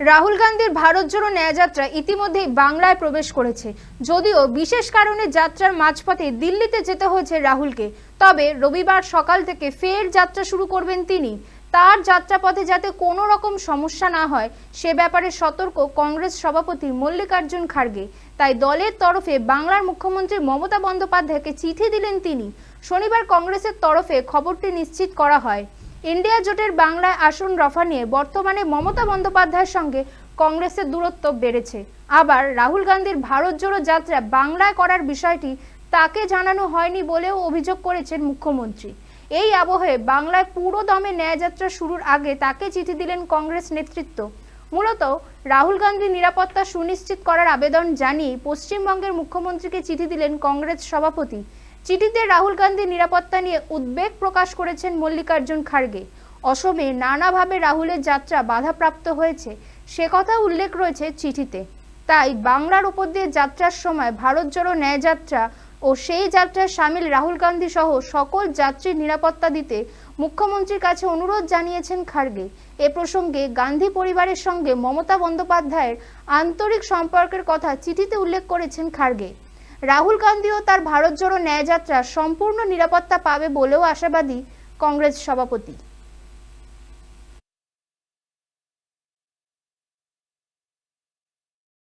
রাহুল গান্ধীর ভারত জোড়ো ন্যায়যাত্রা ইতিমধ্যেই বাংলায় প্রবেশ করেছে। যদিও বিশেষ কারণে যাত্রার মাঝপথে দিল্লিতে যেতে হয়েছে রাহুলকে। তবে রবিবার সকাল থেকে ফের যাত্রা শুরু করবেন তিনি। তার যাত্রাপথে যাতে কোনো রকম সমস্যা না হয়, সে ব্যাপারে সতর্ক কংগ্রেস সভাপতি মল্লিকার্জুন খাড়গে তাই দলের তরফে বাংলার মুখ্যমন্ত্রী মমতা বন্দ্যোপাধ্যায়কে চিঠি দিলেন তিনি। শনিবার কংগ্রেসের তরফে খবরটি নিশ্চিত করা হয়। ইন্ডিয়া জোটের বাংলায় আসন রফা নিয়ে বর্তমানে মমতা বন্দ্যোপাধ্যায়ের সঙ্গে কংগ্রেসের দূরত্ব বেড়েছে। আবার রাহুল গান্ধীর ভারত জোড়ো যাত্রা বাংলায় করার বিষয়টি তাকে জানানো হয়নি বলেও অভিযোগ করেছেন মুখ্যমন্ত্রী। এই আবহে বাংলায় পুরো দমে ন্যায়যাত্রা শুরুর আগে তাকে চিঠি দিলেন কংগ্রেস নেতৃত্ব। মূলত রাহুল গান্ধীর নিরাপত্তা সুনিশ্চিত করার আবেদন জানিয়ে পশ্চিমবঙ্গের মুখ্যমন্ত্রীকে চিঠি দিলেন কংগ্রেস সভাপতি। চিঠিতে রাহুল গান্ধীর নিরাপত্তা নিয়ে উদ্বেগ প্রকাশ করেছেন মল্লিকার্জুন খাড়গে অসমে নানাভাবে রাহুলের যাত্রা বাধাপ্রাপ্ত হয়েছে, সে কথা উল্লেখ রয়েছে চিঠিতে। তাই বাংলার উপর দিয়ে যাত্রার সময় ভারত জোড়ো ন্যায়যাত্রা ও সেই যাত্রায় সামিল রাহুল গান্ধী সহ সকল যাত্রীর নিরাপত্তা দিতে মুখ্যমন্ত্রীর কাছে অনুরোধ জানিয়েছেন খাড়গে এ প্রসঙ্গে গান্ধী পরিবারের সঙ্গে মমতা বন্দ্যোপাধ্যায়ের আন্তরিক সম্পর্কের কথা চিঠিতে উল্লেখ করেছেন খাড়গে রাহুল গান্ধীও তার ভারত জোড়ো ন্যায়যাত্রা সম্পূর্ণ নিরাপত্তা পাবে বলেও আশাবাদী কংগ্রেস সভাপতি।